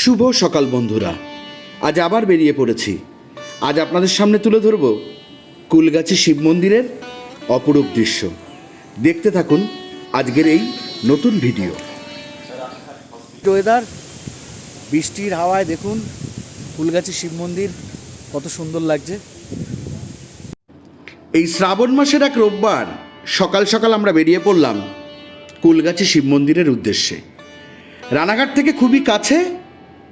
শুভ সকাল বন্ধুরা। আজ আবার বেরিয়ে পড়েছি। আজ আপনাদের সামনে তুলে ধরব কুলগাছি শিব মন্দিরের অপরূপ দৃশ্য। দেখতে থাকুন আজকের এই নতুন ভিডিও। ওয়েদার বৃষ্টির হাওয়ায় দেখুন ফুলগাছি শিব মন্দির কত সুন্দর লাগছে। এই শ্রাবণ মাসের এক রোববার সকাল সকাল আমরা বেরিয়ে পড়লাম কুলগাছি শিব মন্দিরের উদ্দেশ্যে। রানাঘাট থেকে খুবই কাছে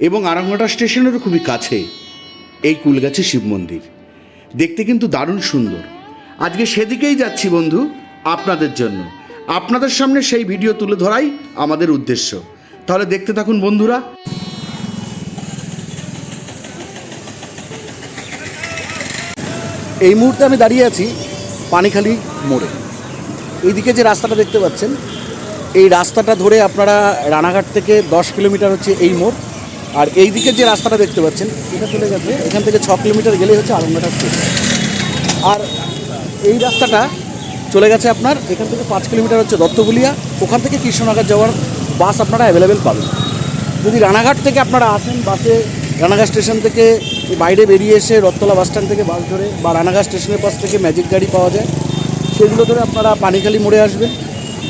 এবং আরামঘাটা স্টেশনেরও খুবই কাছে। এই কুলগাছি শিব মন্দির। দেখতে কিন্তু দারুণ সুন্দর। আজকে সেদিকেই যাচ্ছি বন্ধু, আপনাদের জন্য। আপনাদের সামনে সেই ভিডিও তুলে ধরাই আমাদের উদ্দেশ্য। তাহলে দেখতে থাকুন বন্ধুরা। এই মুহূর্তে আমি দাঁড়িয়ে আছি পানিখালি মোড়ে। এইদিকে যে রাস্তাটা দেখতে পাচ্ছেন, এই রাস্তাটা ধরে আপনারা রানাঘাট থেকে দশ কিলোমিটার হচ্ছে এই মোড়। আর এই দিকে যে রাস্তাটা দেখতে পাচ্ছেন, এটা চলে গেছে এখান থেকে ছ কিলোমিটার গেলেই হচ্ছে স্টেশন। আর এই রাস্তাটা চলে গেছে আপনার, এখান থেকে পাঁচ কিলোমিটার হচ্ছে দত্তগুলিয়া ওখান থেকে কৃষ্ণনগর যাওয়ার বাস আপনারা অ্যাভেলেবেল পাবেন। যদি রানাঘাট থেকে আপনারা আসেন, বাসে রানাঘাট স্টেশন থেকে বাইরে বেরিয়ে এসে রথতলা বাস স্ট্যান্ড থেকে বাস ধরে বা রানাঘাট স্টেশনের পাশ থেকে ম্যাজিক গাড়ি পাওয়া যায়, সেগুলো ধরে আপনারা পানিখালি মোড়ে আসবেন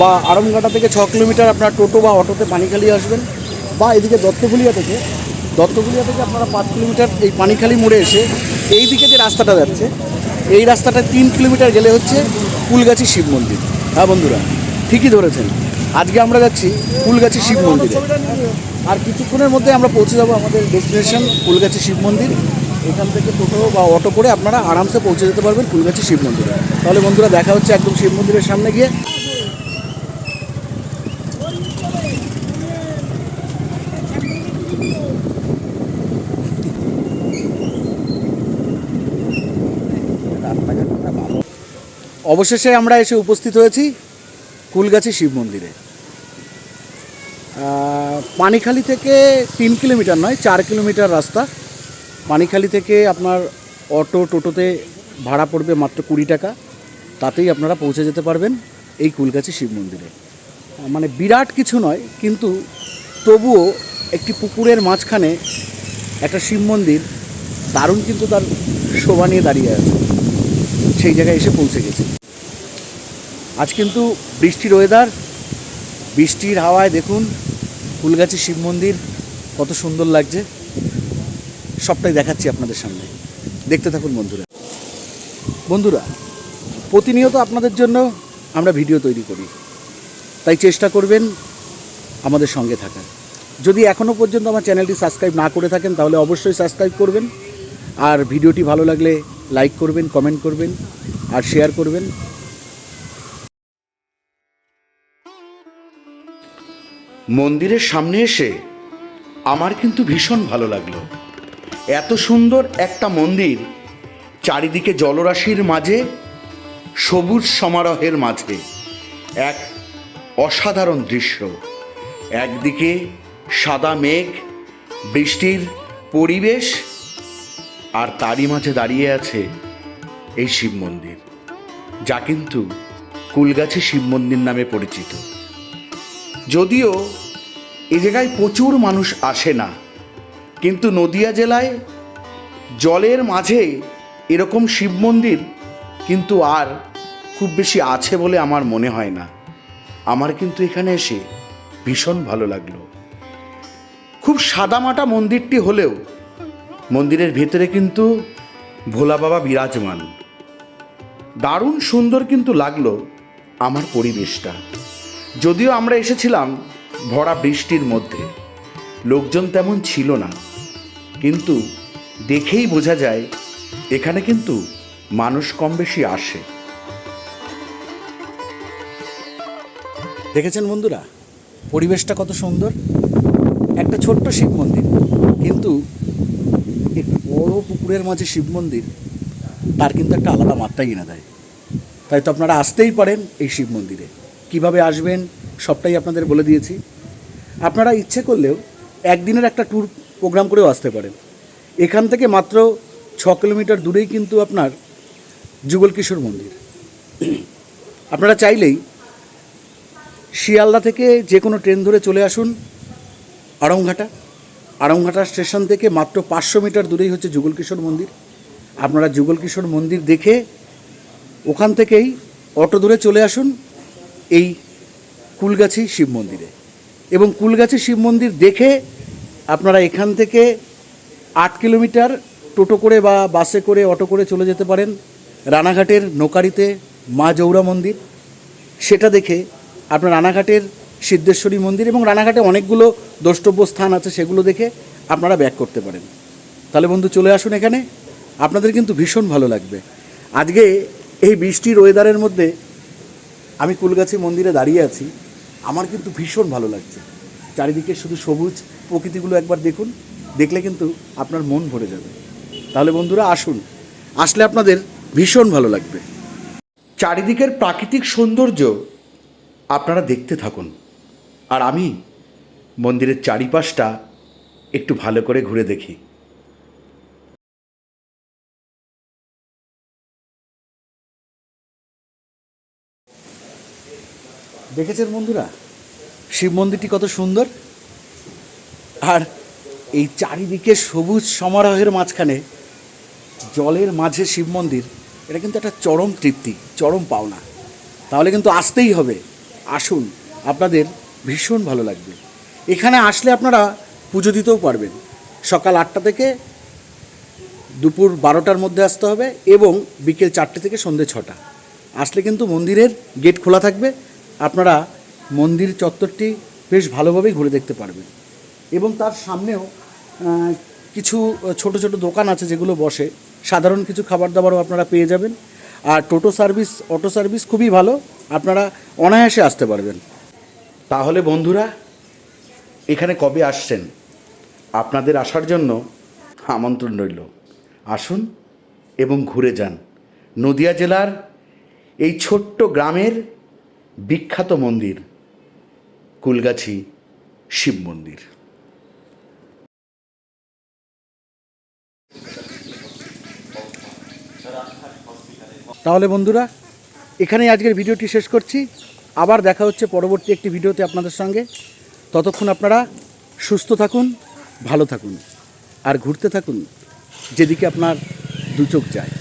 বা আরমঘাটা থেকে ছ কিলোমিটার আপনার টোটো বা অটোতে পানিখালি আসবেন। বা এদিকে দত্তগুলিয়া থেকে দত্তগুলিয়া থেকে আপনারা পাঁচ কিলোমিটার এই পানিখালি মোড়ে এসে এই দিকে যে রাস্তাটা যাচ্ছে, এই রাস্তাটা তিন কিলোমিটার গেলে হচ্ছে ফুলগাছি শিব মন্দির। হ্যাঁ বন্ধুরা, ঠিকই ধরেছেন। আজকে আমরা যাচ্ছি ফুলগাছি শিব মন্দিরে। আর কিছুক্ষণের মধ্যে আমরা পৌঁছে যাব আমাদের ডেস্টিনেশন ফুলগাছি শিব মন্দির। এখান থেকে টোটো বা অটো করে আপনারা আরামসে পৌঁছে যেতে পারবেন ফুলগাছি শিব মন্দিরে। তাহলে বন্ধুরা দেখা হচ্ছে একদম শিব মন্দিরের সামনে গিয়ে। অবশেষে আমরা এসে উপস্থিত হয়েছি কুলগাছি শিব মন্দিরে। পানিখালি থেকে তিন কিলোমিটার নয়, চার কিলোমিটার রাস্তা। পানিখালি থেকে আপনার অটো, টোটোতে ভাড়া পড়বে মাত্র কুড়ি টাকা। তাতেই আপনারা পৌঁছে যেতে পারবেন এই কুলগাছি শিব মন্দিরে। মানে বিরাট কিছু নয়, কিন্তু তবুও একটি পুকুরের মাঝখানে একটা শিব মন্দির দারুণ কিন্তু তার শোভা নিয়ে দাঁড়িয়ে আছে। সেই জায়গায় এসে পৌঁছে গেছে। আজ কিন্তু বৃষ্টির ওয়েদার বৃষ্টির হাওয়ায় দেখুন, ফুলগাছি শিব মন্দির কত সুন্দর লাগছে। সবটাই দেখাচ্ছি আপনাদের সামনে। দেখতে থাকুন বন্ধুরা। বন্ধুরা, প্রতিনিয়ত আপনাদের জন্য আমরা ভিডিও তৈরি করি। তাই চেষ্টা করবেন আমাদের সঙ্গে থাকার। যদি এখনও পর্যন্ত আমার চ্যানেলটি সাবস্ক্রাইব না করে থাকেন, তাহলে অবশ্যই সাবস্ক্রাইব করবেন। আর ভিডিওটি ভালো লাগলে লাইক করবেন, কমেন্ট করবেন, আর শেয়ার করবেন। মন্দিরের সামনে এসে আমার কিন্তু ভীষণ ভালো লাগল। এত সুন্দর একটা মন্দির চারিদিকে জলরাশির মাঝে, সবুজ সমারোহের মাঝে, এক অসাধারণ দৃশ্য। একদিকে সাদা মেঘ, বৃষ্টির পরিবেশ, আর তারই মাঝে দাঁড়িয়ে আছে এই শিব মন্দির, যা কিন্তু কুলগাছি শিব মন্দির নামে পরিচিত। যদিও এ জায়গায় প্রচুর মানুষ আসে না, কিন্তু নদিয়া জেলায় জলের মাঝে এরকম শিব মন্দির কিন্তু আর খুব বেশি আছে বলে আমার মনে হয় না। আমার কিন্তু এখানে এসে ভীষণ ভালো লাগল। খুব সাদামাটা মন্দিরটি হলেও মন্দিরের ভেতরে কিন্তু ভোলা বাবা বিরাজমান। দারুণ সুন্দর কিন্তু লাগল আমার পরিবেশটা। যদিও আমরা এসেছিলাম ভরা বৃষ্টির মধ্যে, লোকজন তেমন ছিল না। কিন্তু দেখেই বোঝা যায়, এখানে কিন্তু মানুষ কম বেশি আসে। দেখেছেন বন্ধুরা, পরিবেশটা কত সুন্দর। একটা ছোট্ট শিব মন্দির, কিন্তু বড় পুকুরের মাঝে শিব মন্দির, তার কিন্তু একটা আলাদা মাত্রাই এনে দেয়। তাই তো আপনারা আসতেই পারেন এই শিব মন্দিরে। কীভাবে আসবেন, সবটাই আপনাদের বলে দিয়েছি। আপনারা ইচ্ছে করলেও একদিনের একটা ট্যুর প্রোগ্রাম করেও আসতে পারেন। এখান থেকে মাত্র ছ কিলোমিটার দূরেই কিন্তু আপনার যুগল কিশোর মন্দির। আপনারা চাইলেই শিয়ালদা থেকে যে কোনো ট্রেন ধরে চলে আসুন, আড়ংঘাটা। আড়ংঘাটা স্টেশন থেকে মাত্র পাঁচশো মিটার দূরেই হচ্ছে যুগল কিশোর মন্দির। আপনারা যুগল কিশোর মন্দির দেখে ওখান থেকেই অটো ধরে চলে আসুন। এই কুলগাছি শিব মন্দিরে। এবং কুলগাছি শিব মন্দির দেখে আপনারা এখান থেকে আট কিলোমিটার টোটো করে বা বাসে করে, অটো করে চলে যেতে পারেন রানাঘাটের নোকারিতে মা জৌরা মন্দির। সেটা দেখে আপনার রানাঘাটের সিদ্ধেশ্বরী মন্দির এবং রানাঘাটে অনেকগুলো দ্রষ্টব্য স্থান আছে, সেগুলো দেখে আপনারা ব্যাক করতে পারেন। তাহলে বন্ধু, চলে আসুন এখানে। আপনাদের কিন্তু ভীষণ ভালো লাগবে। আজকে এই বৃষ্টির ওয়েদারের মধ্যে আমি কুলগাছি মন্দিরে দাঁড়িয়ে আছি। আমার কিন্তু ভীষণ ভালো লাগছে। চারিদিকে শুধু সবুজ প্রকৃতিগুলো একবার দেখুন, দেখলে কিন্তু আপনার মন ভরে যাবে। তাহলে বন্ধুরা, আসুন। আসলে আপনাদের ভীষণ ভালো লাগবে। চারিদিকের প্রাকৃতিক সৌন্দর্য আপনারা দেখতে থাকুন। আর আমি মন্দিরের চারিপাশটা একটু ভালো করে ঘুরে দেখি। দেখেছেন বন্ধুরা? শিব মন্দিরটি কত সুন্দর। আর এই চারিদিকে সবুজ সমারোহের মাঝখানে জলের মাঝে শিব মন্দির, এটা কিন্তু একটা চরম তৃপ্তি, চরম পাওনা। তাহলে কিন্তু আসতেই হবে। আসুন, আপনাদের ভীষণ ভালো লাগবে। এখানে আসলে আপনারা পুজো দিতেও পারবেন। সকাল আটটা থেকে দুপুর বারোটার মধ্যে আসতে হবে এবং বিকেল চারটে থেকে সন্ধে ছটা। আসলে কিন্তু মন্দিরের গেট খোলা থাকবে। আপনারা মন্দির চত্বরটি বেশ ভালোভাবেই ঘুরে দেখতে পারবেন। এবং তার সামনেও কিছু ছোট ছোট দোকান আছে যেগুলো বসে। সাধারণ কিছু খাবার দাবারও আপনারা পেয়ে যাবেন। আর টোটো সার্ভিস, অটো সার্ভিস খুবই ভালো। আপনারা অনায়াসে আসতে পারবেন। তাহলে বন্ধুরা, এখানে কবে আসছেন? আপনাদের আসার জন্য আমন্ত্রণ রইল। আসুন এবং ঘুরে যান। নদিয়া জেলার এই ছোট্ট গ্রামের বিখ্যাত মন্দির, কুলগাছি শিব মন্দির। তাহলে বন্ধুরা, এখানেই আজকের ভিডিওটি শেষ করছি। আবার দেখা হচ্ছে পরবর্তী একটি ভিডিওতে আপনাদের সঙ্গে। ততক্ষণ আপনারা সুস্থ থাকুন, ভালো থাকুন, আর ঘুরতে থাকুন, যেদিকে আপনার দু চোখ যায়।